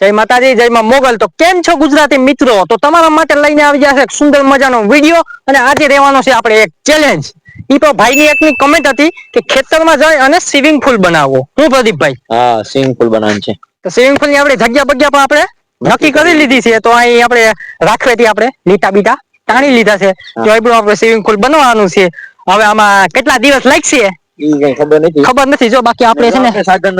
જય માતાજી જય માં મોગલ. તો કેમ છો ગુજરાતી મિત્રો? તો તમારા માટે લઈને આવી જશે એક સુંદર મજાનો વીડિયો અને આજે રહેવાનો છે આપણે એક ચેલેન્જ ઈ તો ભાઈની એકની કમેન્ટ હતી કે ખેતરમાં જઈ અને સ્વિમિંગ પુલ બનાવો. હું પ્રદીપભાઈ? હા સ્વિમિંગ પુલ બનાવવાનું છે. તો સ્વિમિંગ પુલની આપણે જગ્યા બગ્યા પણ આપણે નક્કી કરી લીધી છે. તો અહીં આપણે રાખવેથી આપણે લીટા બીટા તાણી લીધા છે. તો એ આપણે સ્વિમિંગ પુલ બનાવવાનું છે. હવે આમાં કેટલા દિવસ લાગશે? ખબર નથી. ખબર નથી. જો બાકી આપણે છે ને સાધન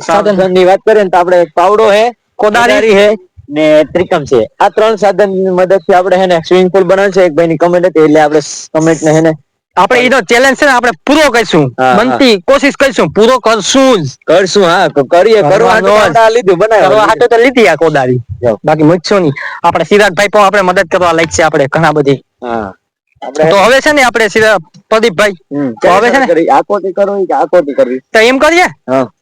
સાધન. ની વાત કરીએ ને તો આપણે પાવડો હે કોદાળી. હે ને ત્રિકમ છે. આ ત્રણ સાધન મદદથી આપણે હેને સ્વિમિંગ પુલ બનાવવાનું છે. એક ભાઈ ની કમેન્ટ હતી એટલે આપણે કમેન્ટ ને હેને આપણે એનો ચેલેન્જ છે ને આપણે પૂરો કરીશું. બનતી કોશિશ કરીશું. પૂરો કરશું જ. કરશું હા. કરીએ. કરવા તો લીધું કરવા હાટો તો લીધી આ કોદાળી બાકી મૂકશો નહીં. આપણે સિદ્ધાર્થભાઈ પણ આપણે મદદ કરવા લાગશે આપણે ઘણા બધી. હા. તો હવે છે ને આપણે પ્રદીપભાઈ. તો હવે છે ને આ કોટી કરવી કે આકોતી કરવી? તો એમ કરીએ?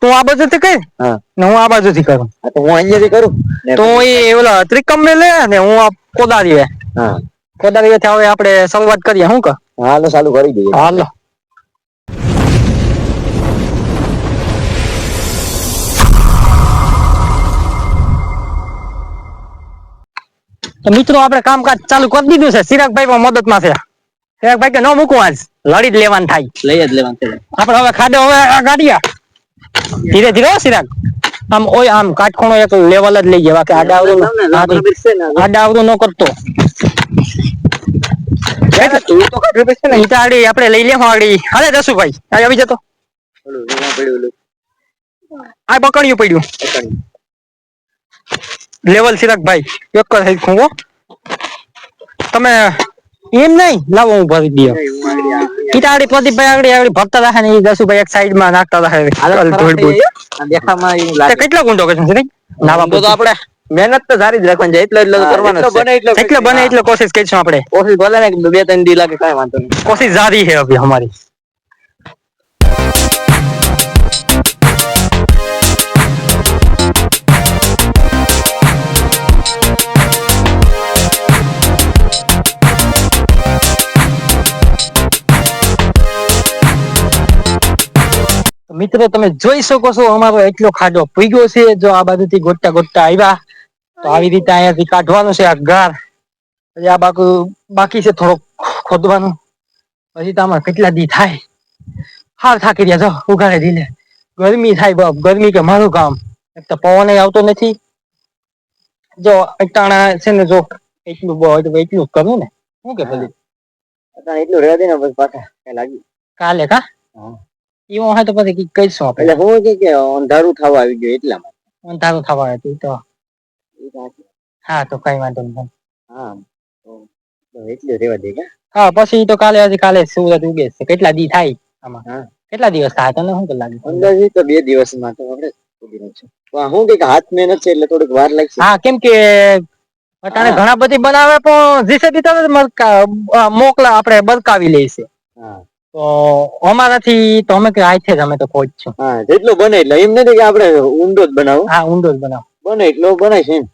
તું આ બાજુથી થી હા. ને હું આ બાજુ થી કરું તો હું અહીંયાથી કરું? ને તો એ ઓલા ત્રિકમ ને લે ને હું આ હા. કોદાળી હવે આપણે શરૂઆત કરીએ. શું કર? હાલો ચાલુ કરી દઈએ. હાલો. તો મિત્રો આપણે કામકાજ ચાલુ કરી દીધું છે. ચિરાગભાઈ પણ મદદમાં છે. ચિરાગભાઈ કે ન મૂકું આજ? લડી જ લેવાનું થાય. લઈ જ લેવાનું છે. આપણે હવે ખાડો હવે ગાડીયા ધીરે ધીરે હો ચિરાગ. આમ ઓય આમ કાટખૂણો એક લેવલ જ લઈ જવા કે આડા આવડું ન- કરતો. આપણે લઈ લેવા હાલે આ આવી જતો. આ પકડ્યું પડ્યું. લેવલ ચિરાગભાઈ એક જ હેડ ખૂંગો તમે એમ નહીં લાવો હું ભરી દઉં કિટાડી પ્રદીપભાઈ આગળ આગળ ભરતા રાખે ને એ દસુભાઈ એક સાઈડમાં નાખતા રાખે કેટલો ગુંડો કરશું છે નાવા તો આપણે મહેનત તો સારી જ રાખવાની છે. એટલે એટલે કરવાનું બને એટલે બને એટલે કોશિશ કરીશું આપણે. કોશિશ ભલે ને બે ત્રણ દી લાગે કાંઈ વાંધો નહીં. કોશિશ જારી છે અભી અમારી. મિત્રો તમે જોઈ શકો છો અમારો એટલો ખાડો પીગ્યો છે જો આ બાજુથી ગોટતા ગોટતા આવ્યા તો આવી રીતે અહીંયાથી કાઢવાનું છે આ ગાર. પછી આ બાકુ બાકી છે થોડોક ખોદવાનું. પછી તો આમાં કેટલા દી થાય? હાલ થાકી રહ્યા જો ઉઘાડે દીને ગરમી થાય બાપ ગરમી કે મારું કામ? એક તો પવન આવતો નથી. જો અટાણા છે ને જો એટલું બહુ એટલું કરું ને. શું કે ભલે? એટલું રહેવા દે ને પછી પાછા કઈ લાગ્યું. કાલે કા? એવું હોય તો પછી કઈ કહીશું આપણે એટલે હું કે કે અંધારું થવા આવી ગયું એટલા માટે. અંધારું થવા આવ્યું તો. હા તો કઈ વાંધો નહીં હા એટલું રહેવા દે કે? હા પછી તો કાલે આજે કાલે સુરત ઉગે છે કેટલા દી થાય આમાં? કેટલા દિવસ થાય? તને શું કે લાગે? અંદાજે તો બે દિવસમાં તો આપણે હું કે હાથ મહેનત છે એટલે થોડીક વાર લાગશે. હા કેમ કે અટાણે ઘણા બધી બનાવે પણ જીસે તરત મોકલા આપણે બરકાવી લે છે હા. તો અમારાથી તો અમે કે આથી છે અમે તો પહોંચશું હા જેટલું બને એટલે. એમ નથી કે આપણે ઊંડો જ બનાવો. હા ઊંડો જ બનાવો. બને એટલો બનાય છે એમ.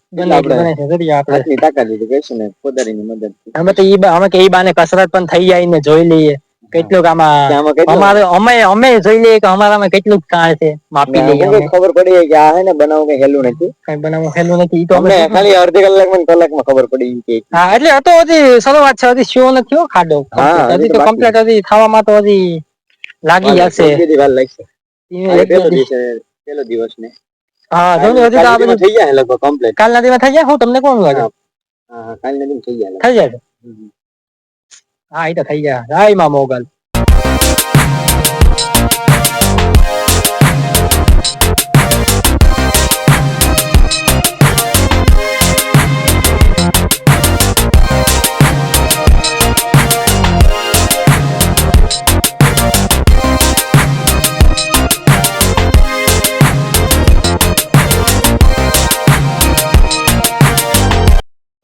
છે આપણે. તાકાત લીધી કહીશું ને પોતાની મદદ અમે તો ઈ અમે કે ઈ બાને કસરત પણ થઈ જાય ને જોઈ લઈએ. કેટલુંક આમાં કેટલું? અમારે અમે અમે જોઈ લઈએ કે અમારામાં કેટલું કાળ છે. માપી લઈએ ખબર પડી કે આ હે ને બનાવું કઈ હેલું નથી. કઈ બનાવું હેલું નથી ઈ તો અમને ખાલી અડધી ને કલાકમાં ખબર પડી કે હા એટલે હતો હજી શરૂઆત છે હજી શો નથી હો ખાડો. હજી તો. કમ્પ્લીટ હજી થવામાં તો હજી લાગી જશે પેલો દિવસ ને હા જો હજી તો આ બધું થઈ જાય લગભગ કમ્પ્લીટ કાલના દિવસ થઈ જાય હું તમને કોણ લાગે હા. કાલ દિવસ થઈ જાય થઈ જાય. હા એ તો થઈ જાય રાયમાં મોગલ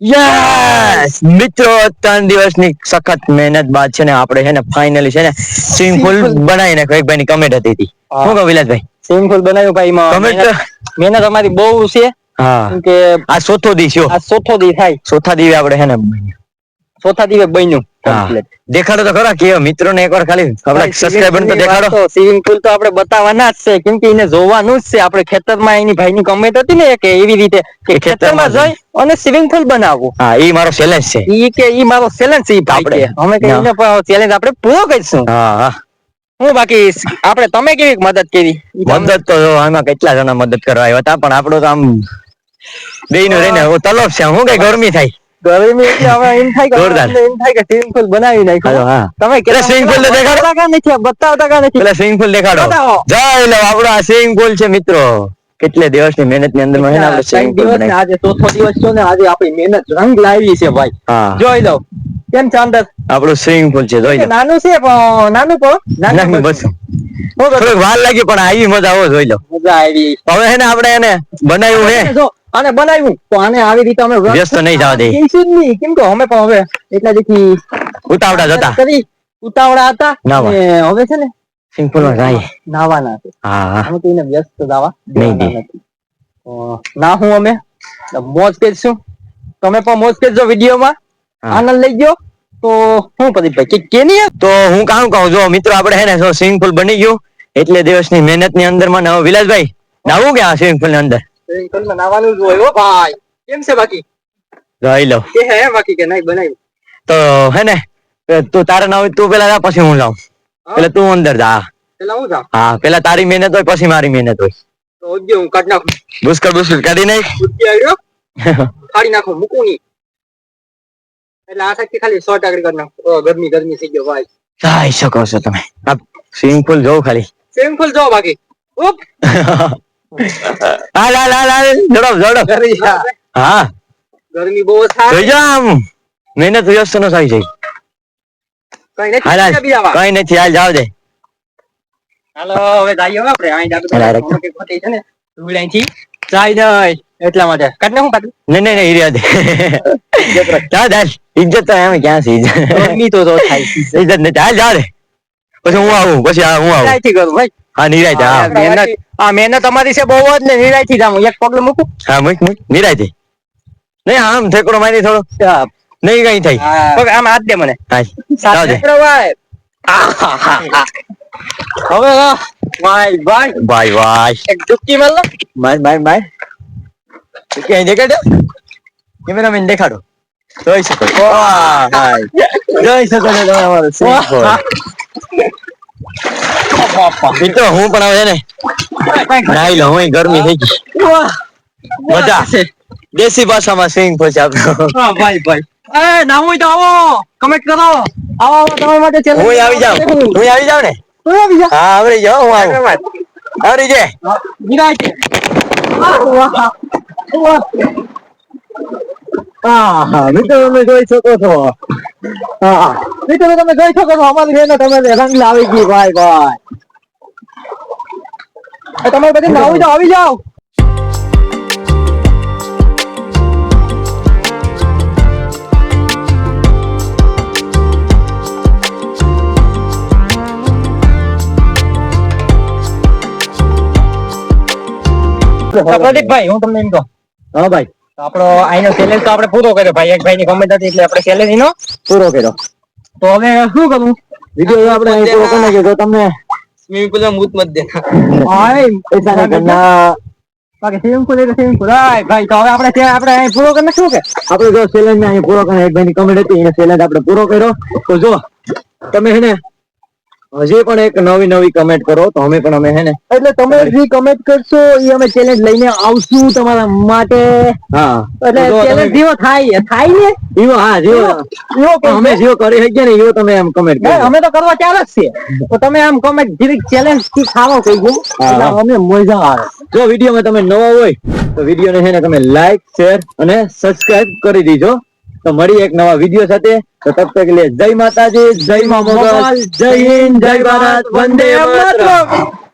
યસ મિત્રો ત્રણ દિવસની સખત મહેનત બાદ છે ને આપણે છે ને ફાઇનલી છે ને સ્વિમિંગ પુલ બનાવી નાખ્યો એક ભાઈની કમેન્ટ હતી તી. હા. શું કહું વિલાસભાઈ? સ્વિમિંગ પુલ બનાવ્યું ભાઈ કમેન્ટ મહેનત અમારી બહુ છે. હા. કે આ ચોથો દિવસ આ ચોથો દી થાય. ચોથા દિવસે આપણે છે ને ચોથા દીવે બન્યું. દેખાડો તો ખરા કે મિત્રો ને એકવાર ખાલી આપણા તો દેખાડો. સ્વિમિંગ પુલ તો આપણે બતાવવાના જ છે કેમ કે એને જોવાનું જ છે. આપણે ખેતરમાં એની ભાઈની કમેન્ટ હતી ને કે એવી રીતે કે ખેતરમાં જઈ અને સ્વિમિંગ પુલ બનાવવું હા ઈ મારો ચેલેન્જ છે. ઈ કે ઈ મારો ચેલેન્જ છે ઈ ભાઈ આપણે- કે. અમે કે. એને ચેલેન્જ આપણે પૂરો કરીશું. હા હા. હું બાકી આપણે તમે કેવી મદદ કરી? મદદ તો આમાં કેટલા જણા મદદ કરવા આવ્યા હતા પણ આપણો તો આમ બેય રહીને તલબ છે. હું કઈ ગરમી થાય? એટલે હવે એમ થાય કે જોરદાર. એમ થાય કે સ્વિમિંગ પુલ બનાવી નાખ્યો. હા. તમે પેલા swimming pool ને દેખાડો. નથી બતાવતા કાં નથી? પેલા સ્વિમિંગ પુલ દેખાડો. જય લો આપણો આ સ્વિમિંગ પુલ છે મિત્રો. કેટલે દિવસની મહેનતની અંદરમાં આપણે સ્વિમિંગ પુલ દિવસ આજે ચોથો દિવસ છે ને આજે આપણી મહેનત રંગ લાવી છે ભાઈ. જોઈ લો. કેમ ચાંદર આપડું સ્વિમિંગ પુલ છે જોઈ લો. નાનું છે પણ નાનું પણ નાનું બસ? થોડીક વાર લાગી પણ આવી મજા આવો જોઈ લો. મજા આવી. હવે હે ને આપણે એને બનાવ્યું હે આને બનાવ્યું. તો આને આવી રીતે અમે વ્યસ્ત નહીં જવા દઈએ. કહીશું જ નહીં. કેમ કે અમે પણ હવે એટલા જેથી ઉતાવળા જતા કરી ઉતાવળા હતા. નાવા. ને હવે છે ને સ્વિમિંગ પુલમાં જાય. નાવાના છે. હા અમે કોઈને વ્યસ્ત થવા નહીં, નહીં. ના હું અમે મોજ કરીશું. તમે પણ મોજ કરજો વિડીયોમાં. આનંદ લઈ ગયો. તો હું પ્રદીપભાઈ કે કેની? તો હું કામ કહું? જો મિત્રો આપણે હે ને સ્વિમિંગ પુલ બની ગયું. એટલે દિવસની મહેનતની અંદરમાં અંદરમાં નવો વિલાસભાઈ. નાવું કે આ સ્વિમિંગ પુલની અંદર? સ્વિમિંગ બનાવવાનું જ હોય હો. ભાઈ. કેમ છે બાકી? જોઈ લો. કે હે બાકી કે નહીં બનાવ્યું? તો હે ને તું તારે ના હોય તું પેલા જા પછી હું જાઉં. પેલા તું અંદર જા. પેલા હું જાઉં? હા પેલા તારી મહેનત હોય પછી મારી મહેનત હોય. તો ઉજ્જે હું કાઢ નાખું. બુસ્કર બુસ્કર કાઢી નાખ. બુદ્ધિ આવ્યો કાઢી નાખું મૂકું નહીં. એટલે આ શક્તિ ખાલી સો આગળ કરી નાખો. ઓ, ગરમી ગરમી થઈ ગયો ભાઈ. જાય શકો છો તમે. સ્વિમિંગ પુલ જોવો ખાલી. સ્વિમિંગ પુલ જો બાકી. ઉપ હાલ હાલ હાલ હાલ. ઝડપ ઝડપ હા. ગરમી બહુ થાય. જોઈ જા આમ. મહેનત વ્યસ્ત ન થઈ જાય. કઈ નથી હાલ હાલ. કઈ નથી હાલ જાવ દે. હાલો હવે જઈએ આપણે. અહીં ડાબે કે. ખોટી છે ને. રૂડાઈથી જાય જાય એટલા માટે. કાઢ નાખું કાઢ નહીં નહીં નહીં રહ્યા દે. ચાલ ચાલ ઇજ્જત તો એમ ક્યાં છે ઇજ્જત તો જો થાય. ઇજ્જત નથી ચાલ જાવ દે. પછી હું આવું પછી હું આવું. નિરાયથી કરું ભાઈ? હા નિરાય હા. મહેનત હા મહેનત તમારી છે બહુ જ ને નિરાયથી જાઉં એક પગલું મૂકું. હા મૂક મૂક. નિરાય નહીં આમ ઠેકડો મારી થોડો. નહીં કઈ પગ આમ હાથ દે મને. હા આહાહાહા. હવે ભાઈ ભાઈ. ભાઈ ભાઈ. એક ડૂબકી માર લો. ક્યાંય દેખાડો કેમેરામેન દેખાડો. જોઈ શકો. જોઈ તમે અમારો. મિત્રો હું પણ હવે ને નાઈ લઉં હું ગરમી થઈ ગઈ. મજા. દેશી ભાષામાં સિંગ પછી આપણો ભાઈ ભાઈ. એ ના હોય તો આવો. કમેન્ટ કરો. આવો આવો તમારા માટે challenge હું આવી જાઉં. હું આવી જાઉં ને? હું આવી જાઉં. હા આવરી જાઉં હું આવું. આવરી જે. હા હા મિત્રો તમે જોઈ શકો છો. હા મિત્રો તમે જોઈ શકો છો. અમારી બેન તમે રંગ લાવી ગઈ ભાઈ ભાઈ. એ તમે બધી ના આવી જાઓ આવી જાઓ. પ્રદીપભાઈ હું તમને એમ કહું. હા ભાઈ. આપડો આપણો આઈનો ચેલેન્જ તો આપણે પૂરો કર્યો ભાઈ. એક ભાઈ ની કમેન્ટ હતી એટલે આપણે ચેલેન્જ નો પૂરો કર્યો. તો હવે શું કરવું વીડિયો આપણે પૂરો કરી નાખ્યો તમને સ્વિમિંગ પુલમાં મૂત મત દે Ay, પૈસા ના ઘરના બાકી સ્વિમિંગ પુલ એટલે સ્વિમિંગ પુલ ભાઈ ભાઈ તો હવે આપણે ત્યાં આપણે અહીં પૂરો કરી શું કે આપણે જો ચેલેન્જ અહીં પૂરો કર્યો એક ભાઈની કમેન્ટ હતી એને ચેલેન્જ આપણે પૂરો કર્યો તો જો તમે હે ને હજી પણ એક નવી નવી કમેન્ટ કરો. તો અમે પણ અમે હે ને? એટલે તમે જે કમેન્ટ કરશો એ અમે ચેલેન્જ લઈને આવશું તમારા માટે. હા. એટલે ચેલેન્જ જેવો થાય થાય ને? જીવો હા જીવો એવો અમે જેવો કરી શકીએ ને એવો તમે એમ કમેન્ટ કરો અમે તો કરવા ચાલે જ છે. તો તમે આમ કમેન્ટ જીરીક ચેલેન્જથી ખાવો કહી ગયું એટલે અમે મજા આવે. જો વિડીયોમાં તમે નવા હોય તો વિડીયોને હે ને તમે લાઈક શેર અને સબસ્ક્રાઇબ કરી દીજો. તો મળી એક નવા વીડિયો સાથે. તો તબ તક લે. જય માતાજી, જય મા મોગલ, જય હિન્દ, જય ભારત, વંદે માતરમ.